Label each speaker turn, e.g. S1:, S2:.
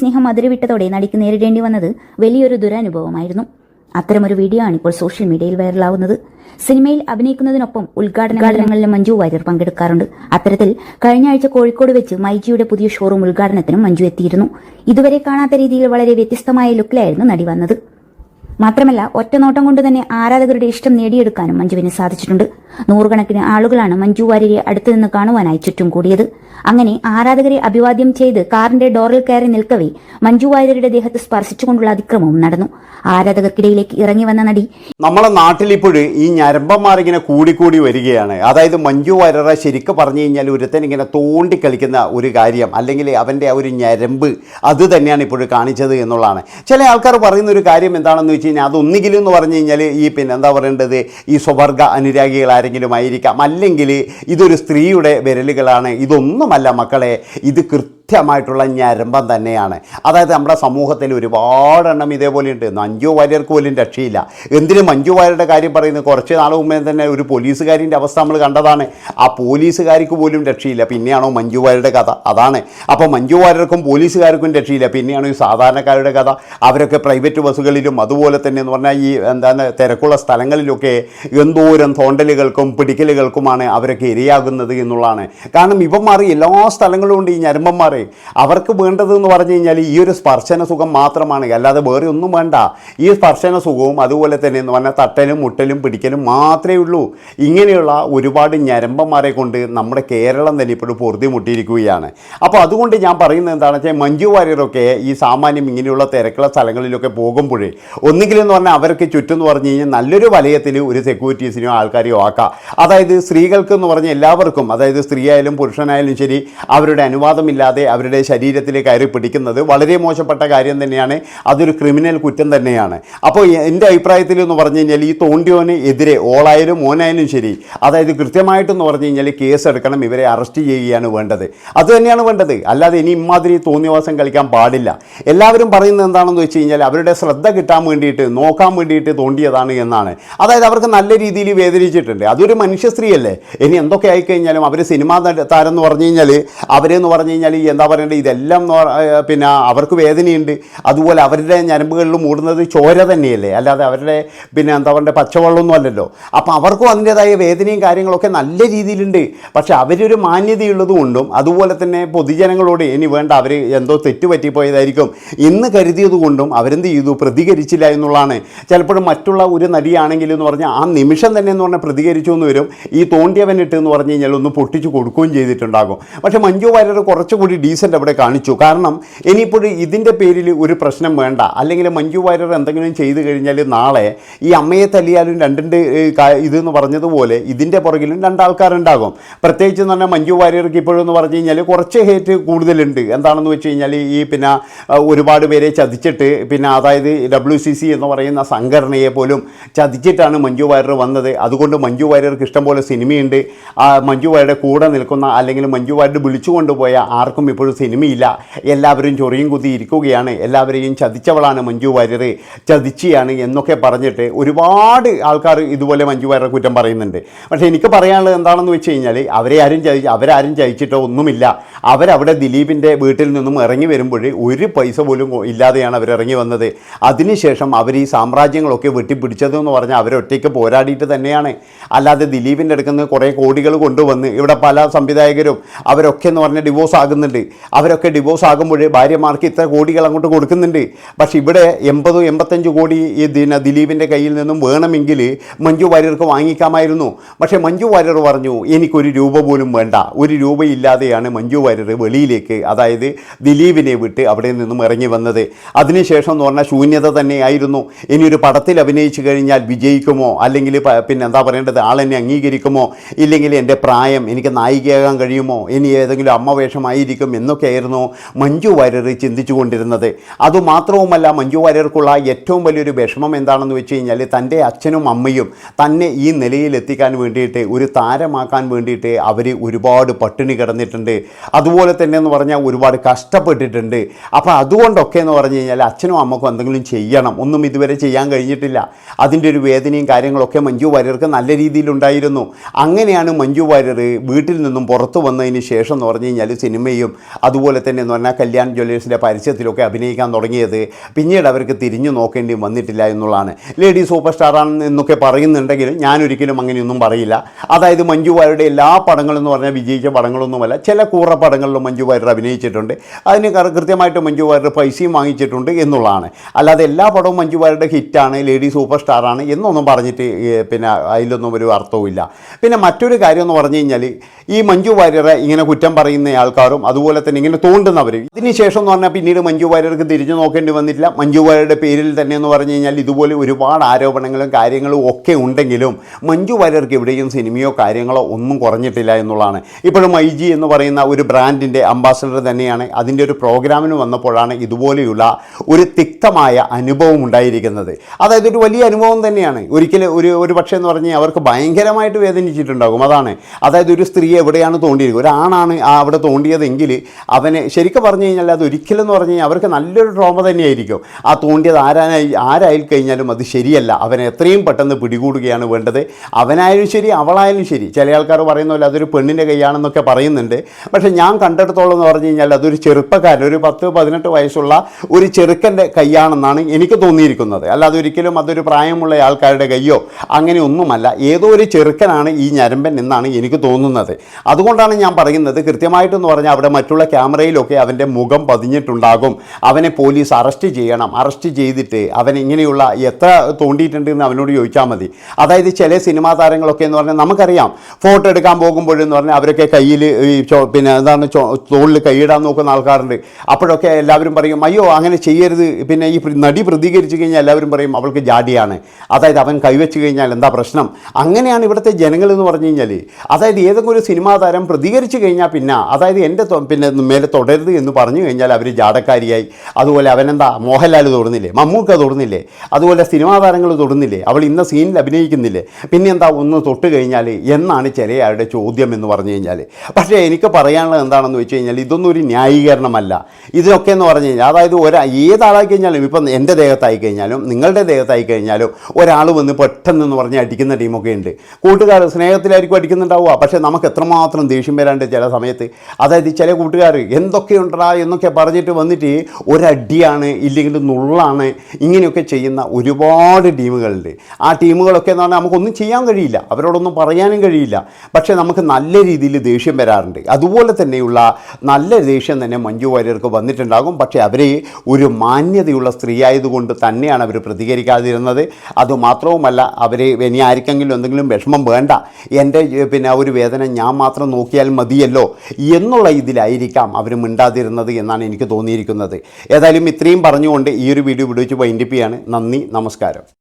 S1: സ്നേഹം അതിരുവിട്ടതോടെ നടിക്ക് നേരിടേണ്ടി വന്നത് വലിയൊരു ദുരനുഭവമായിരുന്നു. അത്തരമൊരു വീഡിയോ ആണ് ഇപ്പോൾ സോഷ്യൽ മീഡിയയിൽ വൈറലാവുന്നത്. സിനിമയിൽ അഭിനയിക്കുന്നതിനൊപ്പം ഉദ്ഘാടനങ്ങളിലും മഞ്ജു വാര്യർ പങ്കെടുക്കാറുണ്ട്. അത്തരത്തിൽ കഴിഞ്ഞ ആഴ്ച കോഴിക്കോട് വെച്ച് മൈജിയുടെ പുതിയ ഷോറൂം ഉദ്ഘാടനത്തിനും മഞ്ജു എത്തിയിരുന്നു. ഇതുവരെ കാണാത്ത രീതിയിൽ വളരെ വ്യത്യസ്തമായ ലുക്കിലായിരുന്നു നടി വന്നത്. മാത്രമല്ല ഒറ്റ നോട്ടം കൊണ്ട് തന്നെ ആരാധകരുടെ ഇഷ്ടം നേടിയെടുക്കാനും മഞ്ജുവിന് സാധിച്ചിട്ടുണ്ട്. നൂറുകണക്കിന് ആളുകളാണ് മഞ്ജു വാര്യരെ അടുത്തു നിന്ന് കാണുവാനായി ചുറ്റും കൂടിയത്. അങ്ങനെ ആരാധകരെ അഭിവാദ്യം ചെയ്ത് കാറിന്റെ ഡോറിൽ കയറി നിൽക്കവേ മഞ്ജു വാര്യരുടെ ദേഹത്ത് സ്പർശിച്ചുകൊണ്ടുള്ള അതിക്രമവും നടന്നു. ആരാധകർക്കിടയിലേക്ക് ഇറങ്ങി വന്ന നടി
S2: നമ്മളെ നാട്ടിൽ ഇപ്പോഴും ഈ ഞരമ്പന്മാർ ഇങ്ങനെ കൂടിക്കൂടി വരികയാണ്. അതായത് മഞ്ജു വാര്യറെ ശരിക്കും പറഞ്ഞു കഴിഞ്ഞാൽ ഒരുത്തൻ ഇങ്ങനെ തോണ്ടി കളിക്കുന്ന ഒരു കാര്യം അല്ലെങ്കിൽ അവന്റെ ആ ഒരു ഞരമ്പ് അത് തന്നെയാണ് ഇപ്പോഴും കാണിച്ചത് എന്നുള്ളതാണ്. ചില ആൾക്കാർ പറയുന്ന ഒരു കാര്യം എന്താണെന്ന് വെച്ച് കഴിഞ്ഞാൽ അതൊന്നുകിലും എന്ന് പറഞ്ഞു കഴിഞ്ഞാൽ ഈ പിന്നെ എന്താ പറയേണ്ടത്? ഈ സ്വവർഗ അനുരാഗികൾ ആരെങ്കിലും ആയിരിക്കാം. അല്ലെങ്കിൽ ഇതൊരു സ്ത്രീയുടെ വിരലുകളാണ്. ഇതൊന്നുമല്ല മക്കളെ. ഇത് കൃത്യമായിട്ടുള്ള ഞരമ്പം തന്നെയാണ്. അതായത് നമ്മുടെ സമൂഹത്തിൽ ഒരുപാടെണ്ണം ഇതേപോലെയുണ്ട്. മഞ്ജു വാര്യർക്ക് പോലും രക്ഷയില്ല. എന്തിന് മഞ്ജു വാര്യരുടെ കാര്യം പറയുന്നത് കുറച്ച് നാൾ മുമ്പേ തന്നെ ഒരു പോലീസുകാരിന്റെ അവസ്ഥ നമ്മൾ കണ്ടതാണ്. ആ പോലീസുകാർക്ക് പോലും രക്ഷയില്ല. പിന്നെയാണോ മഞ്ജു വാര്യരുടെ കഥ? അതാണ്. അപ്പോൾ മഞ്ജു വാര്യർക്കും പോലീസുകാർക്കും രക്ഷയില്ല. പിന്നെയാണോ ഈ സാധാരണക്കാരുടെ കഥ? അവരൊക്കെ പ്രൈവറ്റ് ബസ്സുകളിലും അതുപോലെ തന്നെ എന്ന് പറഞ്ഞാൽ ഈ എന്താണ് തിരക്കുള്ള സ്ഥലങ്ങളിലൊക്കെ എന്തോരം തോണ്ടലുകൾക്കും പിടിക്കലുകൾക്കുമാണ് അവരൊക്കെ ഇരയാകുന്നത് എന്നുള്ളതാണ്. കാരണം ഇവന്മാർ എല്ലാ സ്ഥലങ്ങളും ഉണ്ട് ഈ ഞരമ്പന്മാർ. അവർക്ക് വേണ്ടത് എന്ന് പറഞ്ഞു കഴിഞ്ഞാൽ ഈ ഒരു സ്പർശന സുഖം മാത്രമാണ്. അല്ലാതെ വേറെ ഒന്നും വേണ്ട. ഈ സ്പർശന സുഖവും അതുപോലെ തന്നെ എന്ന് പറഞ്ഞാൽ തട്ടലും മുട്ടലും പിടിക്കലും മാത്രമേ ഉള്ളൂ. ഇങ്ങനെയുള്ള ഒരുപാട് ഞരമ്പന്മാരെ കൊണ്ട് നമ്മുടെ കേരളം തന്നെ ഇപ്പോഴും പൊറുതി മുട്ടിയിരിക്കുകയാണ് അപ്പോൾ അതുകൊണ്ട് ഞാൻ പറയുന്നത് എന്താണെന്ന് വെച്ചാൽ മഞ്ജു വാര്യരൊക്കെ ഈ സാമാന്യം ഇങ്ങനെയുള്ള തിരക്കുള്ള സ്ഥലങ്ങളിലൊക്കെ പോകുമ്പോഴേ ഒന്നുകിലെന്ന് പറഞ്ഞാൽ അവർക്ക് ചുറ്റും എന്ന് പറഞ്ഞു കഴിഞ്ഞാൽ നല്ലൊരു വലയത്തിൽ ഒരു സെക്യൂരിറ്റീസിനോ ആൾക്കാരെയോ ആക്കാം. അതായത് സ്ത്രീകൾക്ക് എന്ന് പറഞ്ഞാൽ എല്ലാവർക്കും അതായത് സ്ത്രീയായാലും പുരുഷനായാലും ശരി അവരുടെ അനുവാദമില്ലാതെ അവരുടെ ശരീരത്തിൽ കയറി പിടിക്കുന്നത് വളരെ മോശപ്പെട്ട കാര്യം തന്നെയാണ്. അതൊരു ക്രിമിനൽ കുറ്റം തന്നെയാണ്. അപ്പോൾ എന്റെ അഭിപ്രായത്തിൽ എന്ന് പറഞ്ഞു കഴിഞ്ഞാൽ ഈ തോണ്ടിയോന് എതിരെ ഓളായാലും മോനായാലും ശരി അതായത് കൃത്യമായിട്ടെന്ന് പറഞ്ഞു കഴിഞ്ഞാൽ കേസ് എടുക്കണം ഇവരെ അറസ്റ്റ് ചെയ്യുകയാണ് വേണ്ടത്. അത് തന്നെയാണ് വേണ്ടത്. അല്ലാതെ ഇനി ഇമാതിരി തോന്നിവാസം കളിക്കാൻ പാടില്ല. എല്ലാവരും പറയുന്നത് എന്താണെന്ന് വെച്ച് കഴിഞ്ഞാൽ അവരുടെ ശ്രദ്ധ കിട്ടാൻ വേണ്ടിയിട്ട് നോക്കാൻ വേണ്ടിയിട്ട് തോണ്ടിയതാണ് എന്നാണ്. അതായത് അവർക്ക് നല്ല രീതിയിൽ വേദനിച്ചിട്ടുണ്ട്. അതൊരു മനുഷ്യ സ്ത്രീയല്ലേ. ഇനി എന്തൊക്കെ ആയിക്കഴിഞ്ഞാലും അവർ സിനിമാ താരം എന്ന് പറഞ്ഞു കഴിഞ്ഞാൽ അവരെന്ന് പറഞ്ഞു കഴിഞ്ഞാൽ എന്താ പറയേണ്ടത് ഇതെല്ലാം പിന്നെ അവർക്ക് വേദനയുണ്ട്. അതുപോലെ അവരുടെ ഞരമ്പുകളിൽ മൂടുന്നത് ചോര തന്നെയല്ലേ? അല്ലാതെ അവരുടെ പിന്നെ എന്താ പറയുക പച്ചവെള്ളമൊന്നും അല്ലല്ലോ. അപ്പോൾ അവർക്കും അതിന്റെതായ വേദനയും കാര്യങ്ങളൊക്കെ നല്ല രീതിയിലുണ്ട്. പക്ഷേ അവരൊരു മാന്യതയുള്ളത് കൊണ്ടും അതുപോലെ തന്നെ പൊതുജനങ്ങളോട് ഇനി വേണ്ട അവർ എന്തോ തെറ്റ് പറ്റിപ്പോയതായിരിക്കും ഇന്ന് കരുതിയത് കൊണ്ടും അവരെന്ത് ചെയ്തു? പ്രതികരിച്ചില്ല എന്നുള്ളതാണ്. ചിലപ്പോഴും മറ്റുള്ള ഒരു നടിയാണെങ്കിൽ എന്ന് പറഞ്ഞാൽ ആ നിമിഷം തന്നെ എന്ന് പറഞ്ഞാൽ പ്രതികരിച്ചു എന്ന് വരും. ഈ തോണ്ടിയവനിട്ട് എന്ന് പറഞ്ഞു കഴിഞ്ഞാൽ ഒന്ന് പൊട്ടിച്ചു കൊടുക്കുകയും ചെയ്തിട്ടുണ്ടാകും. പക്ഷേ മഞ്ജു വാര്യർ കുറച്ചുകൂടി ഡീസന്റ് അവിടെ കാണിച്ചു. കാരണം ഇനിയിപ്പോൾ ഇതിന്റെ പേരിൽ ഒരു പ്രശ്നം വേണ്ട. അല്ലെങ്കിൽ മഞ്ജു വാര്യർ എന്തെങ്കിലും ചെയ്തു കഴിഞ്ഞാൽ നാളെ ഈ അമ്മയെ തല്ലിയാലും രണ്ടിന്റെ ഇതെന്ന് പറഞ്ഞതുപോലെ ഇതിന്റെ പുറകിലും രണ്ടാൾക്കാരുണ്ടാകും. പ്രത്യേകിച്ച് എന്ന് പറഞ്ഞാൽ മഞ്ജു വാര്യർക്ക് ഇപ്പോഴെന്ന് പറഞ്ഞു കഴിഞ്ഞാൽ കുറച്ച് ഹേറ്റ് കൂടുതലുണ്ട്. എന്താണെന്ന് വെച്ച് കഴിഞ്ഞാൽ ഈ പിന്നെ ഒരുപാട് പേരെ ചതിച്ചിട്ട് പിന്നെ അതായത് ഡബ്ല്യു സി സി എന്ന് പറയുന്ന സംഘടനയെ പോലും ചതിച്ചിട്ടാണ് മഞ്ജു വാര്യർ വന്നത്. അതുകൊണ്ട് മഞ്ജു വാര്യർക്ക് ഇഷ്ടംപോലെ സിനിമയുണ്ട്. ആ മഞ്ജു വാര്യരുടെ കൂടെ നിൽക്കുന്ന അല്ലെങ്കിൽ മഞ്ജു വാര്യർ വിളിച്ചു കൊണ്ടുപോയ ആർക്കും ഇപ്പോഴും സിനിമയില്ല. എല്ലാവരും ചൊറിയും കുത്തി ഇരിക്കുകയാണ് എല്ലാവരെയും ചതിച്ചവളാണ് മഞ്ജു വാര്യർ ചതിച്ചിയാണ് എന്നൊക്കെ പറഞ്ഞിട്ട് ഒരുപാട് ആൾക്കാർ ഇതുപോലെ മഞ്ജു വാര്യരെ കുറ്റം പറയുന്നുണ്ട്. പക്ഷേ എനിക്ക് പറയാനുള്ളത് എന്താണെന്ന് വെച്ച് കഴിഞ്ഞാൽ അവരെ ആരും ചതി അവരാരും ചതിച്ചിട്ടോ ഒന്നുമില്ല. അവരവിടെ ദിലീപിന്റെ വീട്ടിൽ നിന്നും ഇറങ്ങി വരുമ്പോൾ ഒരു പൈസ പോലും ഇല്ലാതെയാണ് അവർ ഇറങ്ങി വന്നത്. അതിനുശേഷം അവർ ഈ സാമ്രാജ്യങ്ങളൊക്കെ വെട്ടിപ്പിടിച്ചതെന്ന് പറഞ്ഞാൽ അവരൊറ്റയ്ക്ക് പോരാടിയിട്ട് തന്നെയാണ്. അല്ലാതെ ദിലീപിന്റെ അടുക്കുന്ന കുറേ കോടികൾ കൊണ്ടുവന്ന് ഇവിടെ പല സംവിധായകരും അവരൊക്കെ എന്ന് പറഞ്ഞാൽ ഡിവോഴ്സ് ആകുന്നുണ്ട്. അവരൊക്കെ ഡിവോഴ്സ് ആകുമ്പോൾ ഭാര്യമാർക്ക് ഇത്ര കോടികൾ അങ്ങോട്ട് കൊടുക്കുന്നുണ്ട്. പക്ഷേ ഇവിടെ എൺപതോ എൺപത്തഞ്ച് കോടി ഈ ദിന ദിലീപിന്റെ കയ്യിൽ നിന്നും വേണമെങ്കിൽ മഞ്ജു വാര്യർക്ക് വാങ്ങിക്കാമായിരുന്നു. പക്ഷേ മഞ്ജു വാര്യർ പറഞ്ഞു എനിക്കൊരു രൂപ പോലും വേണ്ട. ഒരു രൂപയില്ലാതെയാണ് മഞ്ജു വാര്യർ വെളിയിലേക്ക് അതായത് ദിലീപിനെ വിട്ട് അവിടെ നിന്നും ഇറങ്ങി വന്നത്. അതിനുശേഷം എന്ന് പറഞ്ഞാൽ ശൂന്യത തന്നെയായിരുന്നു. ഇനി ഒരു പടത്തിൽ അഭിനയിച്ചു കഴിഞ്ഞാൽ വിജയിക്കുമോ? അല്ലെങ്കിൽ പിന്നെ എന്താ പറയേണ്ടത്? ആളെന്നെ അംഗീകരിക്കുമോ? ഇല്ലെങ്കിൽ എന്റെ പ്രായം എനിക്ക് നായികയാകാൻ കഴിയുമോ? ഇനി ഏതെങ്കിലും അമ്മ വേഷമായിരിക്കും എന്നൊക്കെയായിരുന്നു മഞ്ജു വാര്യർ ചിന്തിച്ചു കൊണ്ടിരുന്നത് അതുമാത്രവുമല്ല മഞ്ജു വാര്യർക്കുള്ള ഏറ്റവും വലിയൊരു വിഷമം എന്താണെന്ന് വെച്ച് കഴിഞ്ഞാൽ തന്റെ അച്ഛനും അമ്മയും തന്നെ ഈ നിലയിൽ എത്തിക്കാൻ വേണ്ടിയിട്ട് ഒരു താരമാക്കാൻ വേണ്ടിയിട്ട് അവർ ഒരുപാട് പട്ടിണി കിടന്നിട്ടുണ്ട്. അതുപോലെ തന്നെ എന്ന് പറഞ്ഞാൽ ഒരുപാട് കഷ്ടപ്പെട്ടിട്ടുണ്ട്. അപ്പോൾ അതുകൊണ്ടൊക്കെ എന്ന് പറഞ്ഞു കഴിഞ്ഞാൽ അച്ഛനും അമ്മക്കും എന്തെങ്കിലും ചെയ്യണം. ഒന്നും ഇതുവരെ ചെയ്യാൻ കഴിഞ്ഞിട്ടില്ല. അതിന്റെ ഒരു വേദനയും കാര്യങ്ങളൊക്കെ മഞ്ജു വാര്യർക്ക് നല്ല രീതിയിലുണ്ടായിരുന്നു അങ്ങനെയാണ് മഞ്ജു വാര്യർ വീട്ടിൽ നിന്നും പുറത്തു വന്നതിന് ശേഷം എന്ന് പറഞ്ഞു കഴിഞ്ഞാൽ സിനിമയും അതുപോലെ തന്നെ എന്ന് പറഞ്ഞാൽ കല്യാൺ ജ്വല്ലേഴ്സിന്റെ പരസ്യത്തിലൊക്കെ അഭിനയിക്കാൻ തുടങ്ങിയത് പിന്നീട് അവർക്ക് തിരിഞ്ഞു നോക്കേണ്ടി വന്നിട്ടില്ല എന്നുള്ളതാണ്. ലേഡി സൂപ്പർ സ്റ്റാറാണ് എന്നൊക്കെ പറയുന്നുണ്ടെങ്കിലും ഞാനൊരിക്കലും അങ്ങനെയൊന്നും പറയില്ല. അതായത് മഞ്ജു വാര്യരുടെ എല്ലാ പടങ്ങളും എന്ന് പറഞ്ഞാൽ വിജയിച്ച പടങ്ങളൊന്നുമല്ല ചില കൂറ പടങ്ങളിലും മഞ്ജു വാര്യർ അഭിനയിച്ചിട്ടുണ്ട്. അതിന് കൃത്യമായിട്ട് മഞ്ജു വാര്യർ പൈസയും വാങ്ങിച്ചിട്ടുണ്ട് എന്നുള്ളതാണ്. അല്ലാതെ എല്ലാ പടവും മഞ്ജു വാര്യരുടെ ഹിറ്റാണ് ലേഡി സൂപ്പർ സ്റ്റാറാണ് എന്നൊന്നും പറഞ്ഞിട്ട് പിന്നെ അതിലൊന്നും ഒരു അർത്ഥവുമില്ല. പിന്നെ മറ്റൊരു കാര്യം എന്ന് പറഞ്ഞു കഴിഞ്ഞാൽ ഈ മഞ്ജു വാര്യരെ ഇങ്ങനെ കുറ്റം പറയുന്ന ആൾക്കാരും അതുപോലെ തന്നെ ഇങ്ങനെ തോണ്ടുന്നവർ ഇതിനുശേഷം എന്ന് പറഞ്ഞാൽ പിന്നീട് മഞ്ജു വാര്യർക്ക് തിരിഞ്ഞു നോക്കേണ്ടി വന്നിട്ടില്ല. മഞ്ജു വാര്യരുടെ പേരിൽ തന്നെ എന്ന് പറഞ്ഞു കഴിഞ്ഞാൽ ഇതുപോലെ ഒരുപാട് ആരോപണങ്ങളും കാര്യങ്ങളും ഒക്കെ ഉണ്ടെങ്കിലും മഞ്ജു വാര്യർക്ക് എവിടെയും സിനിമയോ കാര്യങ്ങളോ ഒന്നും കുറഞ്ഞിട്ടില്ല എന്നുള്ളതാണ്. ഇപ്പോഴും ഐ ജി എന്ന് പറയുന്ന ഒരു ബ്രാൻഡിന്റെ അംബാസഡർ തന്നെയാണ്. അതിന്റെ ഒരു പ്രോഗ്രാമിന് വന്നപ്പോഴാണ് ഇതുപോലെയുള്ള ഒരു തിക്തമായ അനുഭവം ഉണ്ടായിരിക്കുന്നത്. അതായത് ഒരു വലിയ അനുഭവം തന്നെയാണ്. ഒരിക്കലും ഒരു ഒരു പക്ഷേ എന്ന് പറഞ്ഞാൽ അവർക്ക് ഭയങ്കരമായിട്ട് വേദനിച്ചിട്ടുണ്ടാകും. അതാണ്. അതായത് ഒരു സ്ത്രീ എവിടെയാണ് തോണ്ടിയിരിക്കുക ഒരാണാണ് അവിടെ തോണ്ടിയതെങ്കിൽ അവനെ ശരിക്കും പറഞ്ഞു കഴിഞ്ഞാൽ അത് ഒരിക്കലും എന്ന് പറഞ്ഞു കഴിഞ്ഞാൽ അവർക്ക് നല്ലൊരു ട്രോമ തന്നെയായിരിക്കും. ആ തോണ്ടിയത് ആരാനായി ആരായി കഴിഞ്ഞാലും അത് ശരിയല്ല. അവനെ എത്രയും പെട്ടെന്ന് പിടികൂടുകയാണ് വേണ്ടത്. അവനായാലും ശരി അവളായാലും ശരി. ചില ആൾക്കാർ പറയുന്ന പോലെ അതൊരു പെണ്ണിന്റെ കൈയാണെന്നൊക്കെ പറയുന്നുണ്ട്. പക്ഷേ ഞാൻ കണ്ടെടുത്തോളം എന്ന് പറഞ്ഞു കഴിഞ്ഞാൽ അതൊരു ചെറുപ്പക്കാരൻ ഒരു പത്ത് പതിനെട്ട് വയസ്സുള്ള ഒരു ചെറുക്കന്റെ കൈയാണെന്നാണ് എനിക്ക് തോന്നിയിരിക്കുന്നത്. അല്ലാതെ ഒരിക്കലും അതൊരു പ്രായമുള്ള ആൾക്കാരുടെ കൈയോ അങ്ങനെ ഒന്നുമല്ല. ഏതോ ഒരു ചെറുക്കനാണ് ഈ ഞരമ്പൻ എന്നാണ് എനിക്ക് തോന്നുന്നത്. അതുകൊണ്ടാണ് ഞാൻ പറയുന്നത് കൃത്യമായിട്ടെന്ന് പറഞ്ഞാൽ അവിടെ മറ്റുള്ള ക്യാമറയിലൊക്കെ അവന്റെ മുഖം പതിഞ്ഞിട്ടുണ്ടാകും. അവനെ പോലീസ് അറസ്റ്റ് ചെയ്യണം. അറസ്റ്റ് ചെയ്തിട്ട് അവൻ ഇങ്ങനെയുള്ള എത്ര തോണ്ടിയിട്ടുണ്ട് എന്ന് അവനോട് ചോദിച്ചാൽ മതി. അതായത് ചില സിനിമാ താരങ്ങളൊക്കെ എന്ന് പറഞ്ഞാൽ നമുക്കറിയാം. ഫോട്ടോ എടുക്കാൻ പോകുമ്പോഴെന്ന് പറഞ്ഞാൽ അവരൊക്കെ കയ്യിൽ ഈ പിന്നെ എന്താണ് തോളിൽ കൈയിടാൻ നോക്കുന്ന ആൾക്കാരുണ്ട്. അപ്പോഴൊക്കെ എല്ലാവരും പറയും അയ്യോ അങ്ങനെ ചെയ്യരുത്. പിന്നെ ഈ നടി പ്രതികരിച്ചു കഴിഞ്ഞാൽ എല്ലാവരും പറയും അവൾക്ക് ജാടിയാണ് അതായത് അവൻ കൈവച്ച് കഴിഞ്ഞാൽ എന്താ പ്രശ്നം? അങ്ങനെയാണ് ഇവിടുത്തെ ജനങ്ങൾ എന്ന് പറഞ്ഞു കഴിഞ്ഞാൽ അതായത് ഏതെങ്കിലും ഒരു സിനിമാ താരം പ്രതികരിച്ചു കഴിഞ്ഞാൽ പിന്നെ അതായത് എന്റെ പിന്നെ മേലെ തുടരുത് എന്ന് പറഞ്ഞു കഴിഞ്ഞാൽ അവർ ജാടക്കാരിയായി. അതുപോലെ അവനെന്താ മോഹൻലാൽ തൊടുന്നില്ലേ മമ്മൂക്ക തൊടുന്നില്ലേ അതുപോലെ സിനിമാ താരങ്ങൾ തൊടുന്നില്ലേ അവൾ ഇന്ന സീനിൽ അഭിനയിക്കുന്നില്ലേ പിന്നെ എന്താ ഒന്ന് തൊട്ട് കഴിഞ്ഞാൽ എന്നാണ് ചിലയാളുടെ ചോദ്യം എന്ന് പറഞ്ഞു കഴിഞ്ഞാൽ പക്ഷേ എനിക്ക് പറയാനുള്ളത് എന്താണെന്ന് വെച്ച് കഴിഞ്ഞാൽ ഇതൊന്നും ഒരു ന്യായീകരണമല്ല. ഇതിനൊക്കെ എന്ന് പറഞ്ഞു കഴിഞ്ഞാൽ അതായത് ഒരാ ഏതാളായി കഴിഞ്ഞാലും ഇപ്പം എന്റെ ദേഹത്തായി കഴിഞ്ഞാലും നിങ്ങളുടെ ദേഹത്തായി കഴിഞ്ഞാലും ഒരാൾ വന്ന് പെട്ടെന്ന് പറഞ്ഞ് അടിക്കുന്ന ടീമൊക്കെ ഉണ്ട്. കൂട്ടുകാർ സ്നേഹത്തിലായിരിക്കും അടിക്കുന്നുണ്ടാവുക. പക്ഷേ നമുക്ക് എത്രമാത്രം ദേഷ്യം വരാണ്ട് ചില സമയത്ത് അതായത് ചില കൂട്ടുകാർ എന്തൊക്കെയുണ്ടടാ എന്നൊക്കെ പറഞ്ഞിട്ട് വന്നിട്ട് ഒരടിയാണ് ഇല്ലെങ്കിൽ നുള്ളാണ് ഇങ്ങനെയൊക്കെ ചെയ്യുന്ന ഒരുപാട് ടീമുകളുണ്ട്. ആ ടീമുകളൊക്കെ എന്ന് പറഞ്ഞാൽ നമുക്കൊന്നും ചെയ്യാൻ കഴിയില്ല. അവരോടൊന്നും പറയാനും കഴിയില്ല. പക്ഷേ നമുക്ക് നല്ല രീതിയിൽ ദേഷ്യം വരാറുണ്ട്. അതുപോലെ തന്നെയുള്ള നല്ല ദേഷ്യം തന്നെ മഞ്ജു വാര്യർക്ക് വന്നിട്ടുണ്ടാകും. പക്ഷേ അവരെ ഒരു മാന്യതയുള്ള സ്ത്രീ ആയതുകൊണ്ട് തന്നെയാണ് അവർ പ്രതികരിക്കാതിരുന്നത്. അതുമാത്രവുമല്ല അവർ ഇനി ആർക്കെങ്കിലും എന്തെങ്കിലും വിഷമം വേണ്ട എന്റെ പിന്നെ ഒരു വേദന ഞാൻ മാത്രം നോക്കിയാൽ മതിയല്ലോ എന്നുള്ള ഇതിലായിരിക്കാം അവർ മിണ്ടാതിരുന്നത് എന്നാണ് എനിക്ക് തോന്നിയിരിക്കുന്നത്. ഏതായാലും ഇത്രയും പറഞ്ഞുകൊണ്ട് ഈ ഒരു വീഡിയോ വിടുവിച്ച് വൈൻഡിപ്പിയാണ് നന്ദി നമസ്കാരം.